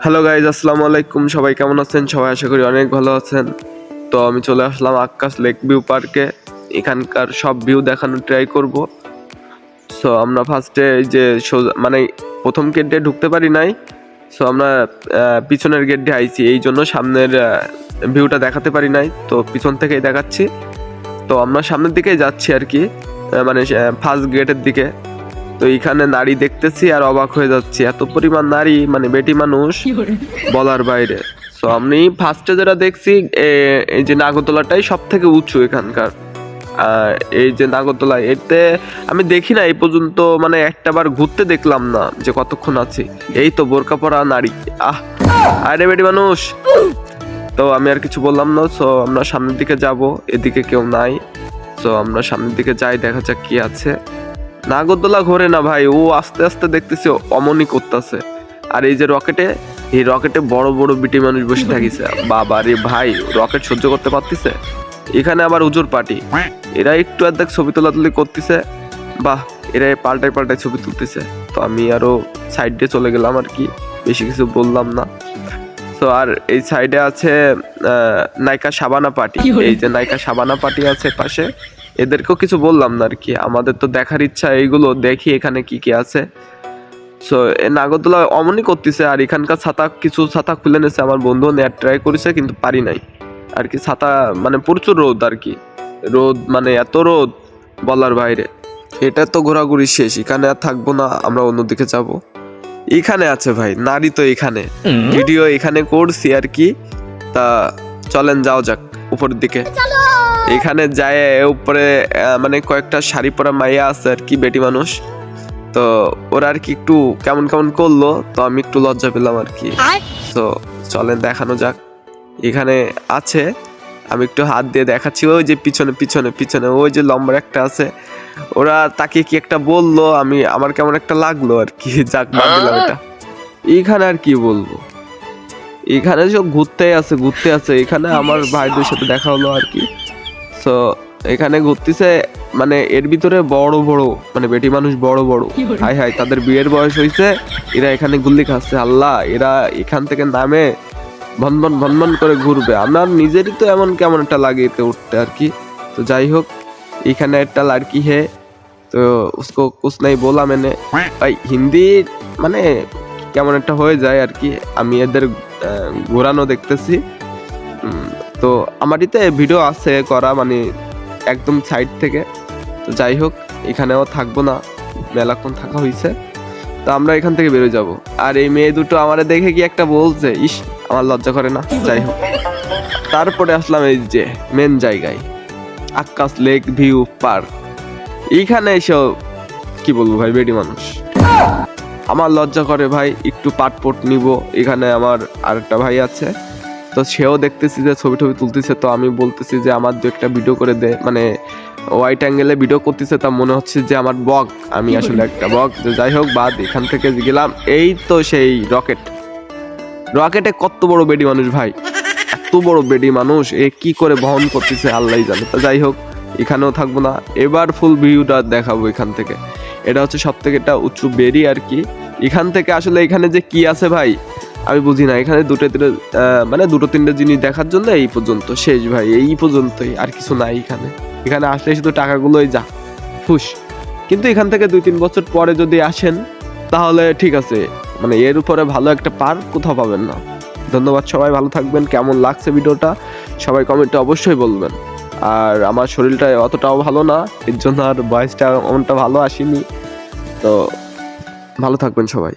Hello guys আসসালামু আলাইকুম। সবাই কেমন আছেন? সবাই আশা করি অনেক ভালো আছেন। তো আমি চলে আসলাম আকাশ লেক ভিউ পার্কে এখানকার সব ভিউ দেখানোর ট্রাই করব। সো আমরা ফার্স্টে যে সোজা- মানে প্রথম গেট দিয়ে ঢুকতে পারি নাই। সো আমরা পিছনের গেট দিয়ে আইছি। এই জন্য সামনের ভিউটা দেখাতে পারি নাই। তো পিছন থেকেই দেখাচ্ছি। তো আমরা সামনের দিকেই যাচ্ছি আর কি। মানে ফার্স্ট গেটের দিকে। তো এখানে নারী দেখতেছি আর অবাক হয়ে যাচ্ছি। এত পরিমাণ নারী মানে বেটি মানুষ বলার বাইরে। তো আমি ফার্স্টে যেটা দেখছি এই যে নাগরদোলাটাই সব থেকে উঁচু এখানকার। এই যে নাগরদোলা, এতে আমি দেখি না, এই পর্যন্ত মানে একটা বার ঘুরতে দেখলাম না যে কতক্ষণ আছি। এই তো বোরকা পরা নারী। আহ! আরে বেটি মানুষ। তো আমি আর কিছু বললাম না সো আমরা সামনের দিকে যাব, এদিকে কেউ নাই। সো আমরা সামনের দিকে যাই, দেখা যাক কি আছে। নাগরদোলা ঘোরে না ভাই ও আস্তে আস্তে দেখতেছে অমনি করতেছে। আর এই যে রকেটে এই রকেটে বড় বড় বিটি মানুষ বসে থাকিছে। বাবা রে ভাই রকেট সহ্য করতে পারতিছে? এখানে আবার উজোর পার্টি। এরা একটু আর দেখ ছবি তোলাতুলি করতেছে। বাহ এরা পাল্টায় পাল্টায় ছবি তুলতেছে। তো আমি আরও সাইড দিয়ে চলে গেলাম আর কি। বেশি কিছু বললাম না। তো আর এই সাইডে আছে আহ, নায়িকা সাবানা পার্টি। এই যে নায়িকা সাবানা পার্টি আছে পাশে এদেরকেও কিছু বললাম না আর কি। আমাদের তো দেখার ইচ্ছা এইগুলো দেখি এখানে কি কি আছে। সো এ নাগরদোলা অমনই করতেছে আর এখানকার ছাতা কিছু ছাতা খুলে নিয়েছে আমার বন্ধু নেয়ার ট্রাই করেছে কিন্তু পারি নাই। আর কি ছাতা মানে প্রচুর রোদ আর কি। রোদ মানে এত রোদ বলার বাইরে। এটা তো ঘোরাঘুরি শেষ এখানে আর থাকব না আমরা অন্যদিকে যাব। এখানে আছে ভাই নারী তো এখানে। ভিডিও এখানে করছি আর কি। তা চলেন যাও যাক উপরের দিকে। এখানে যায় উপরে মানে কয়েকটা শাড়ি পরা মাইয়া আছে আর কি বেটি মানুষ। তো ওরা আর কি একটু কেমন কেমন করল তো আমি একটু লজ্জা পেলাম আর কি। তো চলেন দেখানো যাক। এখানে আছে আমি একটু হাত দিয়ে দেখাচ্ছি ওই যে পিছনে পিছনে পিছনে ওই যে লম্বা একটা আছে। ওরা তাকে কি একটা বলল আমি আমার কেমন একটা লাগল আর কি যাক বাদ দিলাম এটা। এইখানে আর কি বলব? এখানে সব ঘুরতে আছে ঘুরতে আছে। এখানে আমার ভাইদের সাথে দেখা হলো আর কি। তো এখানে ঘুরতেছে মানে এর ভিতরে বড় বড় মানে বেটি মানুষ বড় বড়? হাই হাই তাদের বিয়ের বয়স হয়েছে এরা এখানে গুল্লি খাচ্ছে আল্লাহ এরা এখান থেকে নামে ভনভন ভনভন করে ঘুরবে। আমার নিজেরই তো এমন কেমন একটা লাগে এতে উঠতে আর কি। তো যাই হোক এখানে একটা লড়কি হে তো উসকো কুছ নাই বলা मैंने ভাই হিন্দি মানে কেমন একটা হয়ে যায় আর কি। আমি এদের ঘোরানো দেখতেছি। তো আমারইতে ভিডিও আছে করা মানে একদম সাইড থেকে। তো যাই হোক, এখানেও থাকব না মেলাক্ষণ থাকা হয়েছে তো আমরা এখান থেকে বেরোয় যাব। আর এই মেয়ে দুটো আমার দেখে কি একটা বলছে, ইস, আমার লজ্জা করে না, যাই হোক। তারপরে আসলাম এই যে মেন জায়গায়, আকাশ লেক ভিউ পার্ক এইখানে এসেও কি বলব ভাই, বেডি মানুষ। আমার লজ্জা করে ভাই, একটু পাটপট নিব। এখানে আমার আরেকটা ভাই আছে। তো সেও দেখতেছি যে ছবি টবি তুলতেছে তো আমি বলতেছি যে আমার দু একটা ভিডিও করে দে মানে হোয়াইট অ্যাঙ্গেলে ভিডিও করতেছে তা মনে হচ্ছে যে আমার বক আমি আসলে একটা বক যাই হোক বাদ এখান থেকে গেলাম এই তো সেই রকেট রকেটে কত বড় বেডি মানুষ ভাই? এত বড় বেডি মানুষ এ কি করে বহন করতেছে আল্লাহ জানে। তো যাই হোক এখানেও থাকব না। এবার ফুল ভিউটা দেখাবো এখান থেকে। এটা হচ্ছে সব থেকে একটা উঁচু বেরি আর কি। এখান থেকে আসলে এখানে যে কি আছে ভাই? আমি বুঝি না, এখানে দুটো তিনটে মানে দুটো তিনটে জিনিস দেখার জন্য এই পর্যন্ত, শেষ ভাই, এই পর্যন্তই, আর কিছু নাই এখানে। এখানে আসলে শুধু টাকাগুলোই যা, ফুস। কিন্তু এখান থেকে দুই তিন বছর পরে যদি আসেন, তাহলে ঠিক আছে মানে এর উপরে ভালো একটা পার্ক কোথাও পাবেন না। ধন্যবাদ সবাই, ভালো থাকবেন, কেমন লাগছে ভিডিওটা, সবাই কমেন্টে অবশ্যই বলবেন। আর আমার শরীরটা অতটাও ভালো না, এর জন্য আর বয়সটা এমনটা ভালো আসেনি। তো ভালো থাকবেন সবাই।